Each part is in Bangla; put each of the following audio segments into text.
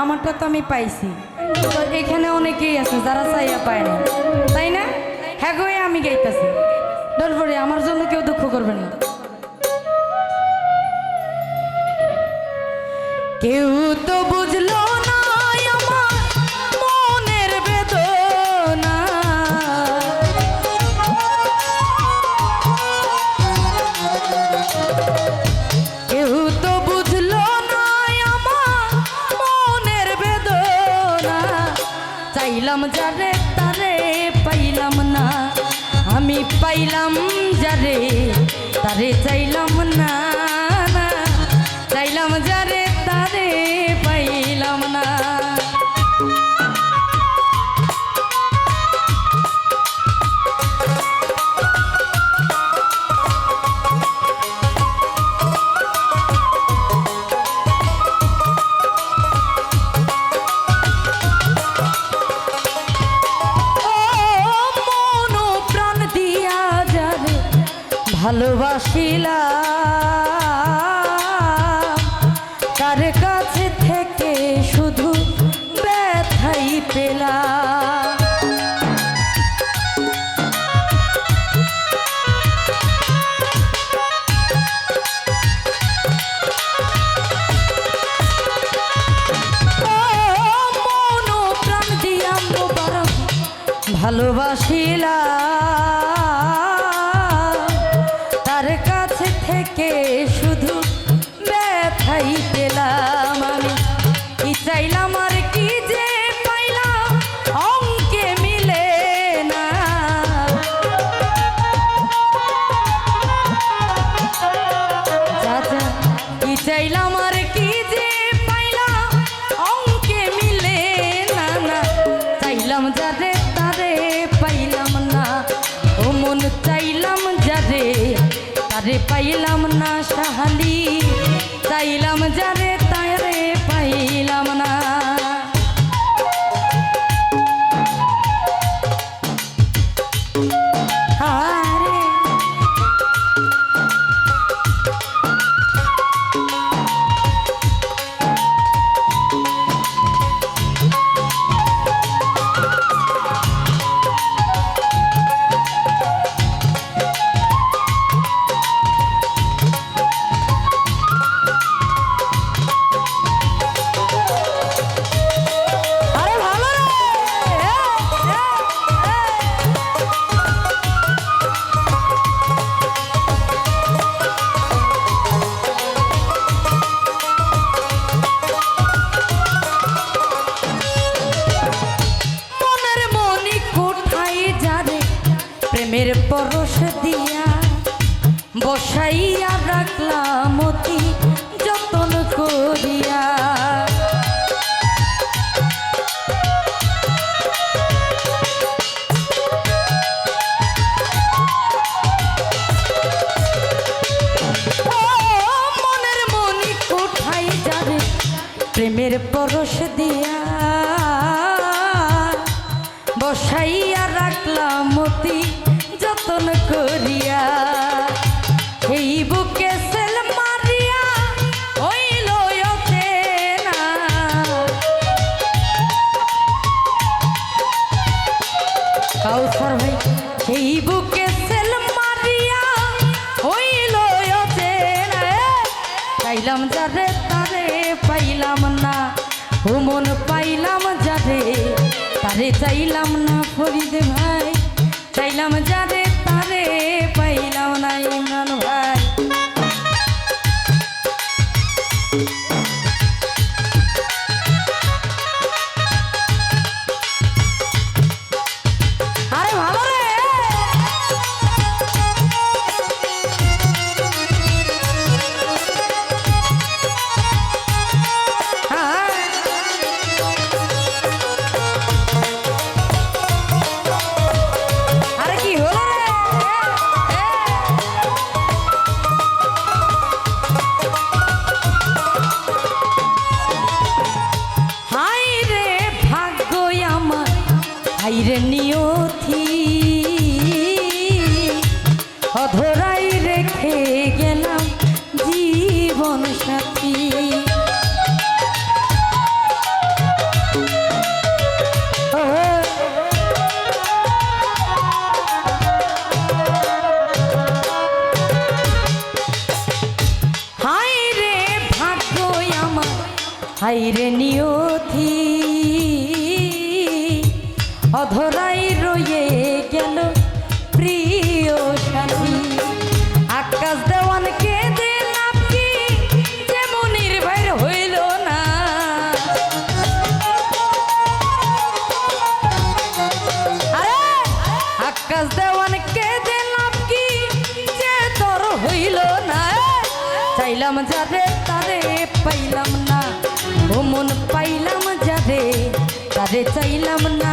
আমারটা তো আমি পাইছি। এখানে অনেকেই আছে যারা চাইয়া পায় না। তাই না? হ্যাঁ আমি গাইতেছি। ডরবরে আমার জন্য কেউ দুঃখ করবেন না। কেউ তো বুঝলো চাইলাম যারে তারে, পাইলাম না আমি পাইলাম যারে, তারে চাইলাম না। চাইলাম যারে তারে, পাইলাম না ভালোবাসিলা তার কাছে থেকে শুধু ব্যথাই পেলাম। ও চাইলাম যারে তারে পাইলাম না সাহালি। চাইলাম যারে পরশ দিয়া বসাইয়া রাখলাম অতি যতন করিয়া। মনি প্রেমের পরশ দিয়া বসাইয়া রাখলাম অতি যতন করিয়া, এই বুকে সেল মারিয়া হইল না কাউসার ভাই সেই বুকে সেল মারিয়া হইল চাইলাম যারে তারে, পাইলাম না। হুমন পাইলাম যারে, তারে চাইলাম না ফরিদে ভাই। চাইলাম যারে পাইলাম না ইমরান রে নিয়তি অধরাই রেখে গেলাম জীবন সাথী। হাই রে নিয়থি অধরাই রয়ে গেল প্রিয় সাথী। আকাশ দেওয়ানকে দিলাম হইল না। আকাশ তোর হইল না। চাইলাম যারে তারে, পাইলাম না। ও মন পাইলাম যারে তারে চাইলাম না।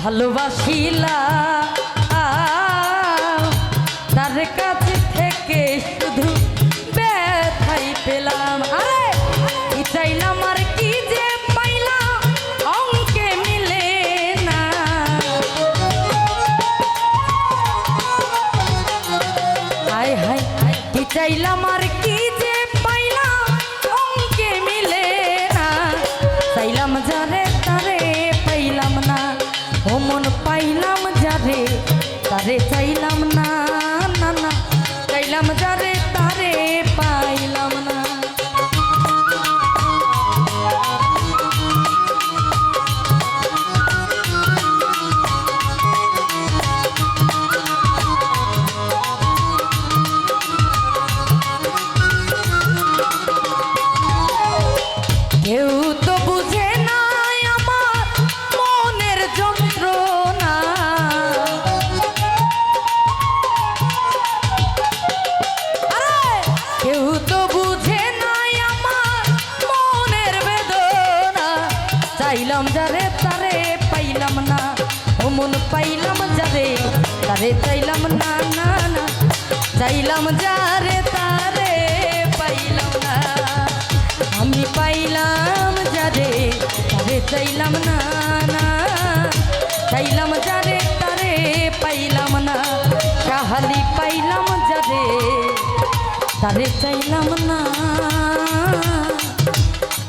ভালোবাসিলা। তার কাছে থেকে শুধু ব্যথাই পেলাম। আরে চাইলাম আর কি যে পাইলাম? অঙ্কে মিলে না। হায় হায়, কি চাইলাম আর পাইলাম যারে তারে চাইলাম না না না চাইলাম যারে তারে চাইলাম না না না। চাইলাম যারে তারে পাইলাম না। আমি পাইলাম যারে তারে চাইলাম না না। চাইলাম যারে তারে পাইলাম না। কাহালি পাইলাম যারে তারে চাইলাম না।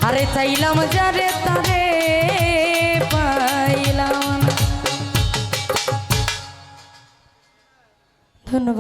আরে চাইলাম যারে তারে ধন্যবাদ